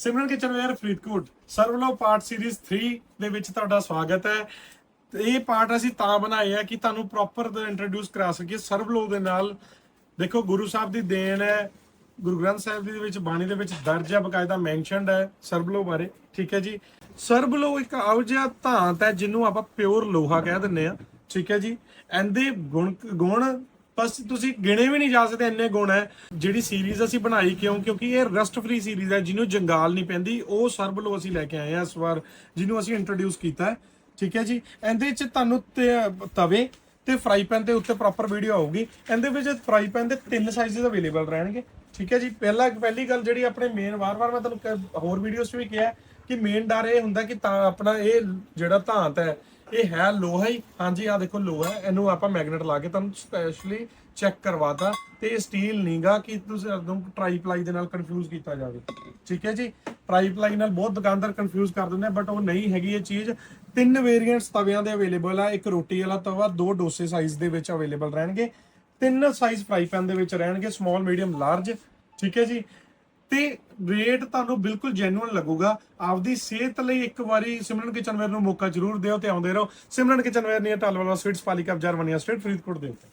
ਸਿਮਰਨ kitchenware Faridkot ਸਰਵਲੋ part series 3 ਦੇ ਵਿੱਚ ਤੁਹਾਡਾ ਸਵਾਗਤ ਹੈ। ਇਹ ਪਾਰਟ ਅਸੀਂ ਤਾਂ ਬਣਾਏ ਆ ਕਿ ਤੁਹਾਨੂੰ ਪ੍ਰੋਪਰ ਇੰਟਰੋਡਿਊਸ ਕਰਾ ਸਕੀਏ। ਸਰਵਲੋ ਦੇ ਨਾਲ ਦੇਖੋ, ਗੁਰੂ ਸਾਹਿਬ ਦੀ ਦੇਣ ਹੈ, ਗੁਰੂ ਗ੍ਰੰਥ ਸਾਹਿਬ ਦੇ ਵਿੱਚ, ਬਾਣੀ ਦੇ ਵਿੱਚ ਦਰਜ ਹੈ, ਬਕਾਇਦਾ ਮੈਂਸ਼ਨਡ ਹੈ ਸਰਬਲੋ ਬਾਰੇ। ਠੀਕ ਹੈ ਜੀ? ਸਰਬਲੋ ਇੱਕ ਆਉ ਜਿਹਾ ਧਾਤ ਹੈ ਜਿਹਨੂੰ ਆਪਾਂ ਪਿਓਰ ਲੋਹਾ ਕਹਿ ਦਿੰਦੇ ਆ ਠੀਕ ਹੈ ਜੀ? ਇਹਦੇ ਗੁਣ ਗੁਣ ਬਸ ਤੁਸੀਂ ਗਿਣੇ ਵੀ ਨਹੀਂ ਜਾ ਸਕਦੇ, ਇੰਨੇ ਗੁਣ ਹੈ। ਜਿਹੜੀ ਸੀਰੀਜ਼ ਅਸੀਂ ਬਣਾਈ ਕਿਉਂ? ਕਿਉਂਕਿ ਇਹ ਰਸਟ ਫ੍ਰੀ ਸੀਰੀਜ਼ ਹੈ, ਜਿਹਨੂੰ ਜੰਗਾਲ ਨਹੀਂ ਪੈਂਦੀ। ਉਹ ਸਰਬਲੋ ਅਸੀਂ ਲੈ ਕੇ ਆਏ ਹਾਂ ਇਸ ਵਾਰ, ਜਿਹਨੂੰ ਅਸੀਂ ਇੰਟਰੋਡਿਊਸ ਕੀਤਾ ਠੀਕ ਹੈ ਜੀ? ਇਹਦੇ ਚ ਤੁਹਾਨੂੰ ਤਵੇ ਤੇ ਫਰਾਈ ਪੈਨ ਦੇ ਉੱਤੇ ਪ੍ਰੋਪਰ ਵੀਡੀਓ ਆਊਗੀ। ਇਹਦੇ ਵਿੱਚ ਫਰਾਈ ਪੈਨ ਦੇ ਤਿੰਨ ਸਾਈਜ਼ਸ ਅਵੇਲੇਬਲ ਰਹਿਣਗੇ। ਠੀਕ ਹੈ ਜੀ? ਪਹਿਲਾ, ਪਹਿਲੀ ਗੱਲ ਜਿਹੜੀ ਆਪਣੇ ਮੇਨ ਵਾਰ-ਵਾਰ ਮੈਂ ਤੁਹਾਨੂੰ ਕ- ਹੋਰ ਵੀਡੀਓਸ 'ਚ ਵੀ ਕਿਹਾ ਕਿ ਮੇਨ ਡਰ ਇਹ ਹੁੰਦਾ ਕਿ ਤਾਂ ਆਪਣਾ ਇਹ ਜਿਹੜਾ ਧਾਂਤ ਹੈ ਇਹ ਹੈ ਲੋਹਾ ਹੀ। ਹਾਂਜੀ ਆ ਦੇਖੋ ਲੋਹਾ ਇਹਨੂੰ ਆਪਾਂ ਮੈਗਨੇਟ ਲਾ ਕੇ ਤੁਹਾਨੂੰ ਸਪੈਸ਼ਲੀ ਚੈੱਕ ਕਰਵਾਤਾ ਤੇ ਇਹ ਸਟੀਲ ਨਹੀਂਗਾ ਕਿ ਤੁਸੀਂ ਅਦੋਂ ਟਰਾਈ ਪਲਾਈ ਦੇ ਨਾਲ ਕਨਫਿਊਜ਼ ਕੀਤਾ ਜਾਵੇ। ਠੀਕ ਹੈ ਜੀ? ਟਰਾਈ ਪਲਾਈ ਨਾਲ ਬਹੁਤ ਦੁਕਾਨਦਾਰ ਕਨਫਿਊਜ਼ ਕਰ ਦਿੰਦੇ ਬਟ ਉਹ ਨਹੀਂ ਹੈਗੀ ਇਹ ਚੀਜ਼। ਤਿੰਨ ਵੇਰੀਐਂਟਸ ਤਵਿਆਂ ਦੇ ਅਵੇਲੇਬਲ ਆ। ਇੱਕ ਰੋਟੀ ਵਾਲਾ ਤਵਾ, ਦੋ ਡੋਸੇ ਸਾਈਜ਼ ਦੇ ਵਿੱਚ ਅਵੇਲੇਬਲ ਰਹਿਣਗੇ। ਤਿੰਨ ਸਾਈਜ਼ ਫਰਾਈ ਪੈਨ ਦੇ ਵਿੱਚ ਰਹਿਣਗੇ ਸਮਾਲ ਮੀਡੀਅਮ ਲਾਰਜ ਠੀਕ ਹੈ ਜੀ? ਤੇ ਰੇਟ ਤੁਹਾਨੂੰ ਬਿਲਕੁਲ ਜੈਨੂਇਨ ਲੱਗੂਗਾ। ਆਪਦੀ ਸਿਹਤ ਲਈ ਇੱਕ ਵਾਰੀ ਸਿਮਰਨ ਕਿਚਨਵੇਅਰ ਨੂੰ ਮੌਕਾ ਜ਼ਰੂਰ ਦਿਓ ਤੇ ਆਉਂਦੇ ਰਹੋ। ਸਿਮਰਨ ਕਿਚਨਵੇਅਰ ਨੀਅਰ ਟਾਲਵਾਲਾ ਸਵੀਟਸ ਪਾਲੀਕਾ ਜਰਮਨੀਆ ਸਟੇਟ ਫਰੀਦਕੋਟ ਦੇ ਉੱਤੇ।